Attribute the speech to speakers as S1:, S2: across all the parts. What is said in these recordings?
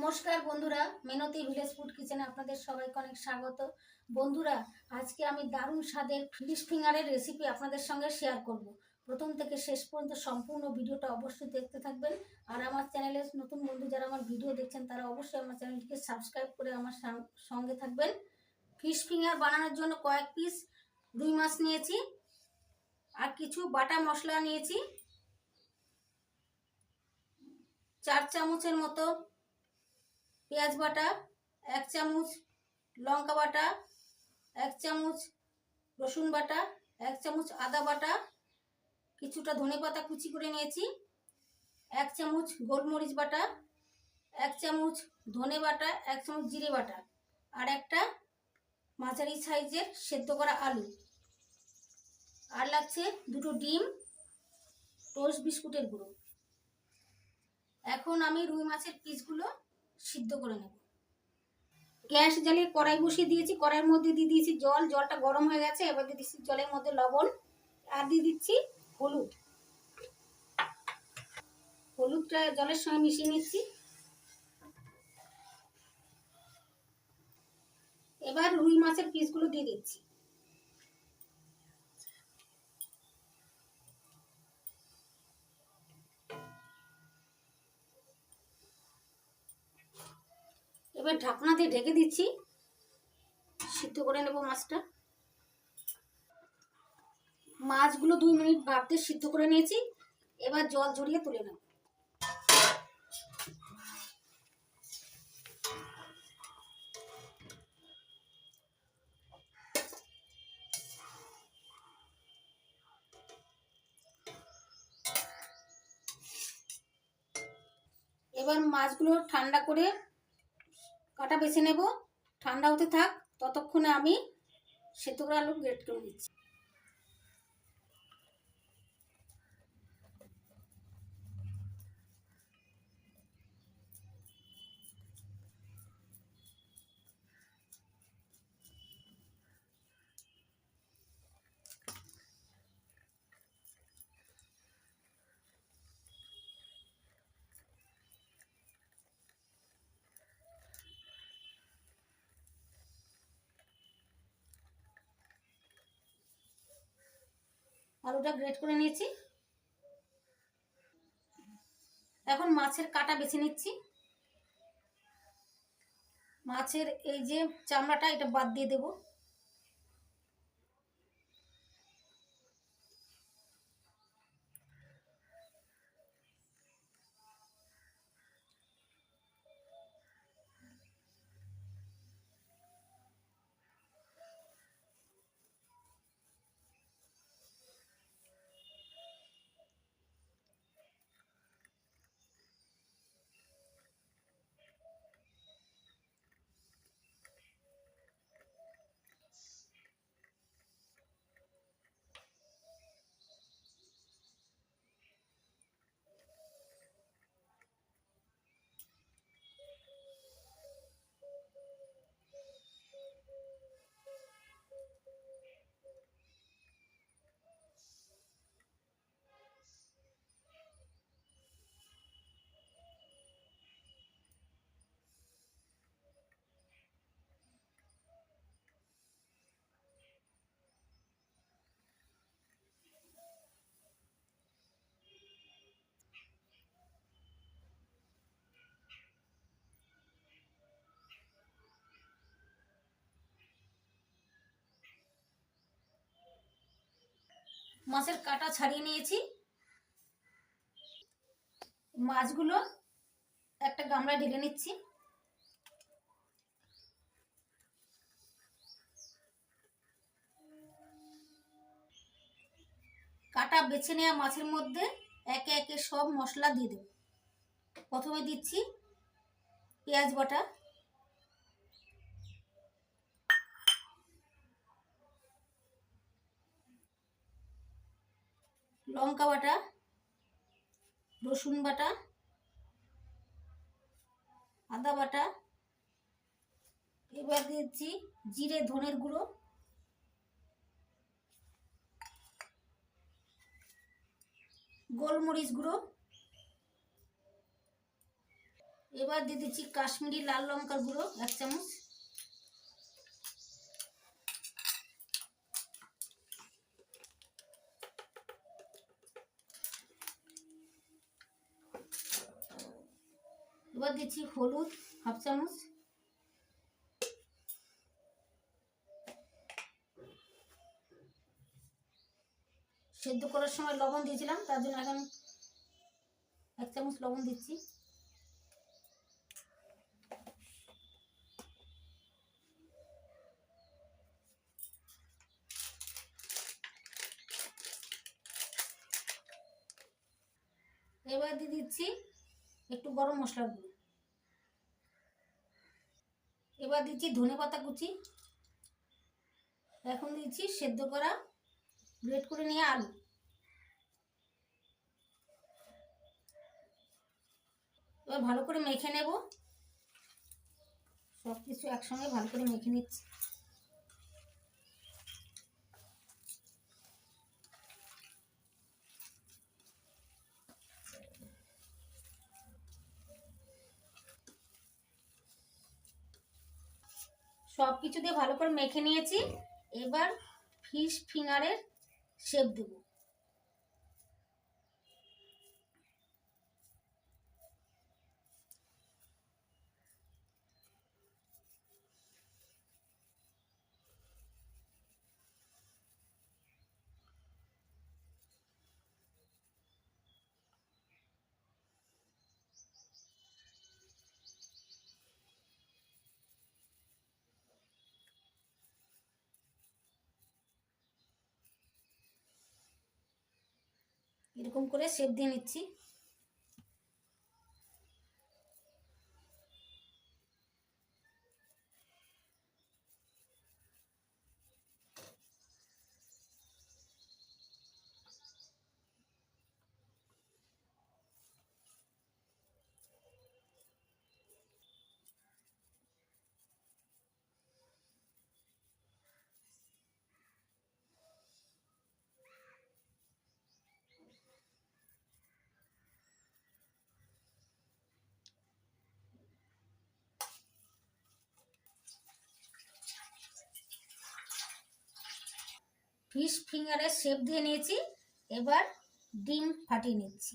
S1: নমস্কার বন্ধুরা, মেনতি village food কিচেনে আপনাদের সবাইকে অনেক স্বাগত। বন্ধুরা, আজকে আমি দারুণ স্বাদের ফিশ ফিঙ্গারের রেসিপি আপনাদের সঙ্গে শেয়ার করব। প্রথম থেকে শেষ পর্যন্ত সম্পূর্ণ ভিডিওটা অবশ্যই দেখতে থাকবেন। আর আমার চ্যানেলের নতুন বন্ধু যারা আমার ভিডিও দেখছেন, তারা অবশ্যই আমার চ্যানেলটিকে সাবস্ক্রাইব করে আমার সঙ্গে থাকবেন। ফিশ ফিঙ্গার বানানোর জন্য কয়েক পিস রুই মাছ নিয়েছি, আর কিছু বাটা মশলা নিয়েছি। চার চামচের মতো পেঁয়াজ বাটা, এক চামচ লঙ্কা বাটা, এক চামচ রসুন বাটা, এক চামচ আদা বাটা, কিছুটা ধনে পাতা কুচি করে নিয়েছি, এক চামচ গোলমরিচ বাটা, এক চামচ ধনে বাটা, এক চামচ জিরে বাটা আর একটা মাঝারি সাইজের সেদ্ধ করা আলু। আর লাগছে দুটো ডিম টোস্ট বিস্কুটের গুঁড়ো। এখন আমি রুই মাছের পিসগুলো সিদ্ধ করে নেব। গ্যাস জ্বালিয়ে কড়াই বসিয়ে দিয়েছি। কড়াইয়ের মধ্যে দিয়ে দিয়েছি জল। জলটা গরম হয়ে গেছে। এবার দিয়ে দিচ্ছি জলের মধ্যে লবণ। আর দিয়ে দিচ্ছি হলুদ। হলুদটা জলের সঙ্গে মিশিয়ে নিচ্ছি। এবার রুই মাছের পিসগুলো দিয়ে দিচ্ছি। এবার ঢাকনা দিয়ে ঢেকে দিচ্ছি। সিদ্ধ করে নেব মাছটা। মাছগুলো দুই মিনিট ভাবতে সিদ্ধ করে নিয়েছি। এবার জল ঝরিয়ে তুলে নেব। এবার মাছগুলো ঠান্ডা করে কাটা বেছে নেব? ঠান্ডা হতে থাক ততক্ষণে আমি সেদ্ধ করা আলু গ্রেট করে দিচ্ছি আলুটা গ্রেট করে নিয়েছি। এখন মাছের কাটা বেছে নিচ্ছি। মাছের এই যে চামড়াটা, এটা বাদ দিয়ে দেব। মাছের কাটা ছাড়িয়ে নিয়েছি। মাছগুলো একটা গামলায় ঢেলে নিচ্ছি। কাটা বেছে নেওয়া মাছের মধ্যে একে একে সব মশলা দিয়ে দেব। প্রথমে দিচ্ছি পেঁয়াজ বাটা। লঙ্কা বাটা, রসুন বাটা, আদা বাটা, এবার দিচ্ছি জিরে, ধনের গুঁড়ো। গোলমরিচ গুঁড়ো। এবার দিয়ে দিচ্ছি কাশ্মীরি লাল লঙ্কার গুঁড়ো, এক চামচ। এবার দিচ্ছি হলুদ, হাফ চামচ। সেদ্ধ করার সময় লবণ দিয়েছিলাম, তার জন্য এখন এক চামচ লবণ দিচ্ছি। এবার দিয়ে দিচ্ছি একটু গরম মশলার গুঁড়ো এবার দিচ্ছি ধনে পাতা কুচি। এখন দিচ্ছি সেদ্ধ করা গ্রেট করে নিয়ে আলু। এবার ভালো করে মেখে নেব। সব কিছু একসঙ্গে ভালো করে মেখে নিচ্ছি। সব কিছু দিয়ে ভালো করে মেখে নিয়েছি। এবার ফিশ ফিঙ্গারের শেপ দেবো। এরকম করে শেপ দিয়ে নিচ্ছি। ফিশ ফিঙ্গারের শেপ দিয়ে নিয়েছি এবার ডিম ফাটিয়ে নিচ্ছি।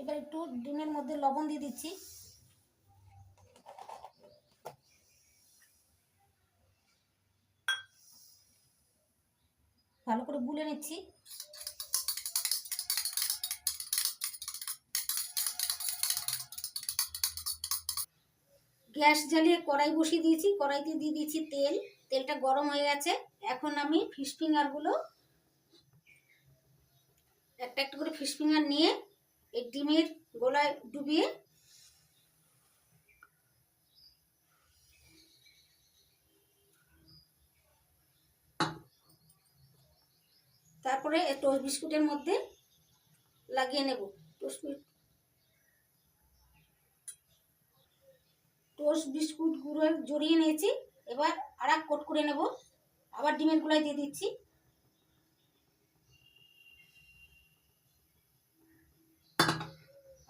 S1: এবার একটু ডিমের মধ্যে লবণ দিয়ে দিচ্ছি। ভালো করে গুলে নিচ্ছি। গ্যাস জ্বালিয়ে কড়াই বসিয়ে দিয়েছি। কড়াইতে দিয়ে দিয়েছি তেল। তেলটা গরম হয়ে গেছে। এখন আমি ফিশ ফিঙ্গারগুলো একটা একটা করে ফিশ ফিঙ্গার নিয়ে এই ডিমের গোলায় ডুবিয়ে তারপরে টোস্ট বিস্কুটের মধ্যে লাগিয়ে নেব। টোস্ট টোস্ট বিস্কুট গুঁড়ো জড়িয়ে নিয়েছি। এবার আর এক কোট করে নেব। আবার ডিমের গুলায় দিয়ে দিচ্ছি।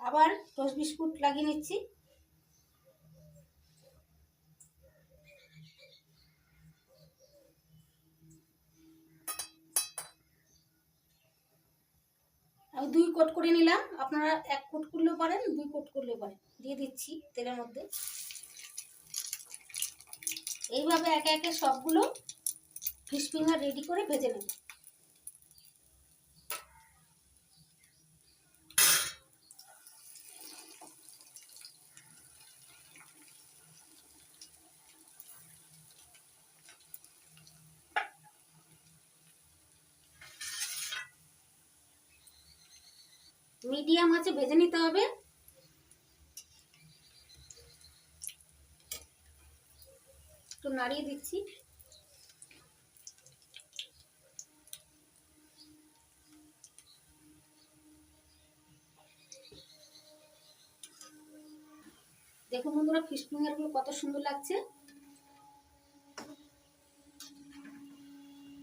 S1: আবার টোস্ট বিস্কুট লাগিয়ে নিচ্ছি। আমি দুই কোট করে নিলাম। আপনারা এক কোট করলেও পারেন, দুই কোট করলেও পারেন। দিয়ে দিচ্ছি তেলের মধ্যে। এইভাবে একে একে সবগুলো ফিশ ফিঙ্গার রেডি করে ভেজে নেব। মিডিয়াম আছে, ভেজে নিতে হবে। একটু নাড়িয়ে দিচ্ছি। দেখুন বন্ধুরা ফিশ ফিঙ্গারগুলো কত সুন্দর লাগছে।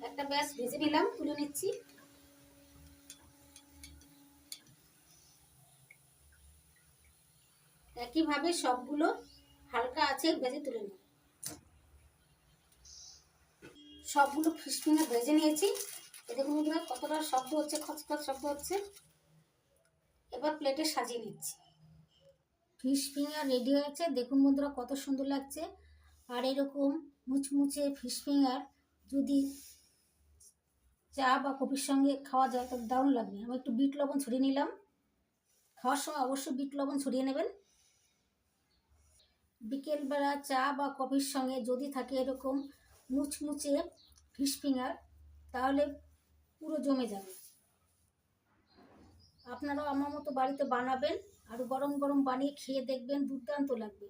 S1: একটা ব্যাস ভেজে নিলাম, তুলে নিচ্ছি। একইভাবে সবগুলো হালকা আছে ভেজে তুলে নেব সবগুলো ফিঙ্গার ভেজে নিয়েছি। এ দেখুন বন্ধুরা, কতটা শব্দ হচ্ছে, খচখচ শব্দ হচ্ছে। এবার প্লেটে সাজিয়ে নিচ্ছি। ফিশ ফিঙ্গার রেডি হয়েছে। দেখুন বন্ধুরা, কত সুন্দর লাগছে। আর এরকম মুচমুচে ফিশ ফিঙ্গার যদি চা বা কফির সঙ্গে খাওয়া যায় তো দারুণ লাগবে। আমি একটু বিট লবণ ছড়িয়ে নিলাম। খাওয়ার সময় অবশ্যই বিট লবণ ছড়িয়ে নেবেন। বিকেলবেলা চা বা কফির সঙ্গে যদি থাকে এরকম মুচমুচে ফিশ ফিঙ্গার, তাহলে পুরো জমে যাবে। আপনারাও আমার মতো বাড়িতে বানাবেন আর গরম গরম বানিয়ে খেয়ে দেখবেন, দুর্দান্ত লাগবে।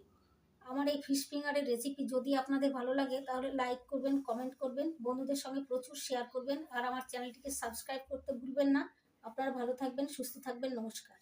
S1: আমার এই ফিশ ফিঙ্গারের রেসিপি যদি আপনাদের ভালো লাগে, তাহলে লাইক করবেন কমেন্ট করবেন, বন্ধুদের সঙ্গে প্রচুর শেয়ার করবেন, আর আমার চ্যানেলটিকে সাবস্ক্রাইব করতে ভুলবেন না। আপনারা ভালো থাকবেন, সুস্থ থাকবেন, নমস্কার।